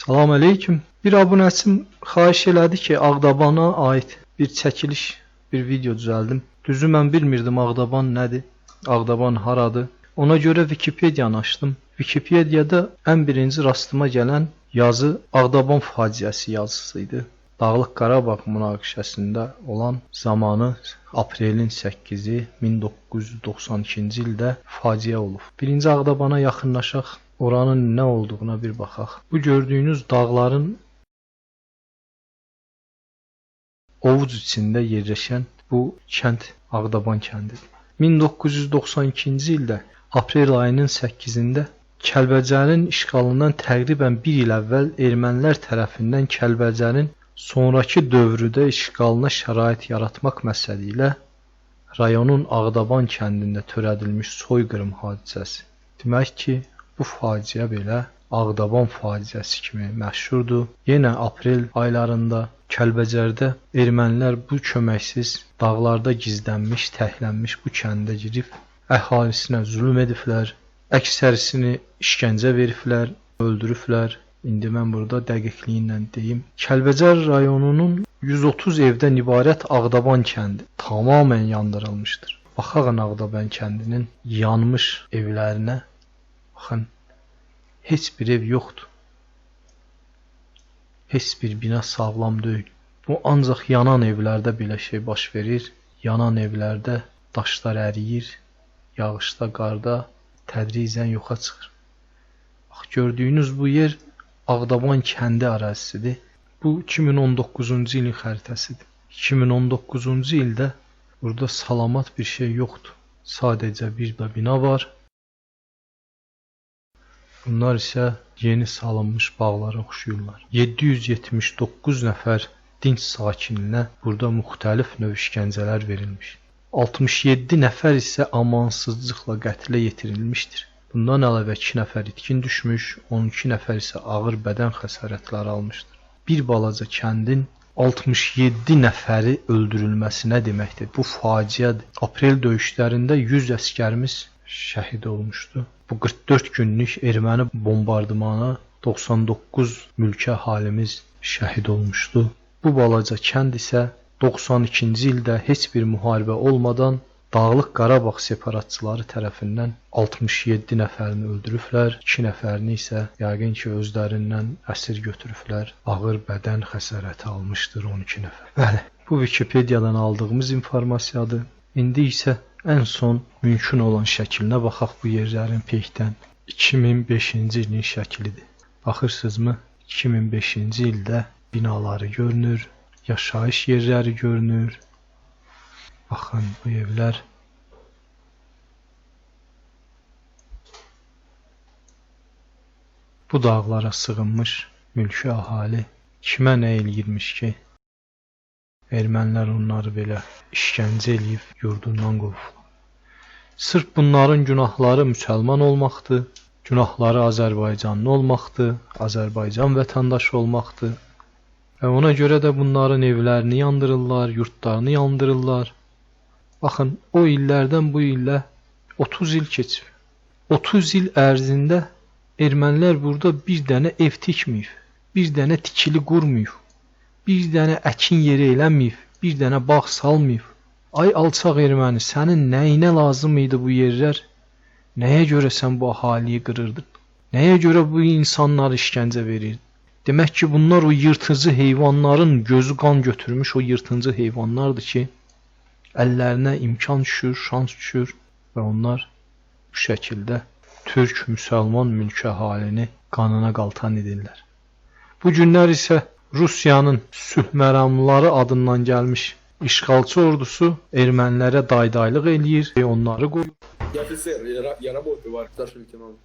Salam əleykum. Bir abunəçim xahiş elədi ki, Ağdabana aid bir çəkiliş, bir video düzəldim. Düzü mən bilmirdim Ağdaban nədir, Ağdaban haradır. Ona görə Wikipediyanı açdım. Wikipediyada ən birinci rastıma gələn yazı Ağdaban faciəsi yazısı idi. Dağlıq Qarabağ münaqişəsində olan zamanı aprelin 8-i 1992-ci ildə faciə olub. Birinci Ağdabana yaxınlaşaq, oranın nə olduğuna bir baxaq. Bu gördüyünüz dağların Ovuc içində yerləşən bu kənd Ağdaban kəndidir. 1992-ci ildə aprel ayının 8-də Kəlbəcərin işğalından təqribən 1 il əvvəl ermənilər tərəfindən Kəlbəcərin sonrakı dövrüdə işğalına şərait yaratmaq məqsədi ilə rayonun Ağdaban kəndində törədilmiş soyqırım hadisəsi. Demək ki, bu faciə belə Ağdaban faciəsi kimi məşhurdur. Yenə aprel aylarında Kəlbəcərdə ermənilər bu köməksiz dağlarda gizlənmiş, təhlənmiş bu kəndə girib əhalisinə zülm ediblər. Əksərisini işgəncə veriblər, öldürüblər. İndi mən burada dəqiqliyi ilə deyim. Kəlbəcər rayonunun 130 evdən ibarət Ağdaban kəndi tamamilə yandırılmışdır. Baxağın Ağdaban kəndinin yanmış evlərinə. Baxın, heç bir ev yoxdur. Heç bir bina sağlam deyil. Bu ancaq yanan evlərdə belə şey baş verir. Yanan evlərdə daşlar əriyir, yağışda, qarda tədricən yoxa çıxır. Bax gördüyünüz bu yer Ağdaban kəndi ərazisidir. Bu 2019-cu ilin xəritəsidir. 2019-cu ildə burada salamat bir şey yoxdur. Sadəcə bir də bina var. Bunlar isə yeni salınmış bağlara oxşuyurlar. 779 nəfər dinc sakininə burada müxtəlif növ işgəncələr verilmiş. 67 nəfər isə amansızlıqla qətlə yetirilmişdir. Bundan əlavə 2 nəfər itkin düşmüş, 12 nəfər isə ağır bədən xəsarətləri almışdır. Bir balaca kəndin 67 nəfəri öldürülməsi nə deməkdir? Bu faciədir. Aprel döyüşlərində 100 əskərimiz şəhid olmuşdu. Bu 44 günlük erməni bombardımana 99 mülki əhalimiz şəhid olmuşdu. Bu balaca kənd isə 92-ci ildə heç bir müharibə olmadan Dağlıq Qarabağ separatçıları tərəfindən 67 nəfərini öldürüblər, 2 nəfərini isə yəqin ki, özlərindən əsir götürüblər. Ağır bədən xəsarəti almışdır 12 nəfər. Bəli, bu Wikipediyadan aldığımız informasiyadır. İndi isə ən son mümkün olan şəklinə baxaq bu yerlərin peykdən. 2005-ci ilin şəklidir. Baxırsınızmı? 2005-ci ildə binaları görünür, yaşayış yerləri görünür. Baxın bu evlər Bu dağlara sığınmış mülki əhali kimə nə eləyirmiş ki? Ermənilər onları belə işgəncə eləyib yurdundan qovub. Sırf bunların günahları müsəlman olmaqdır, günahları Azərbaycanlı olmaqdır, Azərbaycan vətəndaşı olmaqdır. Və ona görə də bunların evlərini yandırırlar, yurtlarını yandırırlar. Baxın, o illərdən bu illə 30 il keçib. 30 il ərzində ermənilər burada bir dənə ev tikməyib, bir dənə tikili qurmayıb, bir dənə əkin yeri eləməyib, bir dənə bağ salmayıb. Ay alçaq erməni, sənin nəyinə lazım idi bu yerlər? Nəyə görə sən bu əhaliyi qırırdın? Nəyə görə bu insanları işgəncə verirdin? Demək ki, bunlar o yırtıcı heyvanların gözü qan götürmüş o yırtıcı heyvanlardır ki, əllərinə imkan düşür, şans düşür və onlar bu şəkildə türk müsəlman mülki əhalini qanına qaltan edirlər. Bu günlər isə Rusiyanın sülh məramlıları adından gəlmiş işğalçı ordusu ermənilərə daydaylıq eləyir və onları qoyur. Я офицер, я, ра- я работаю в старший лейтенант.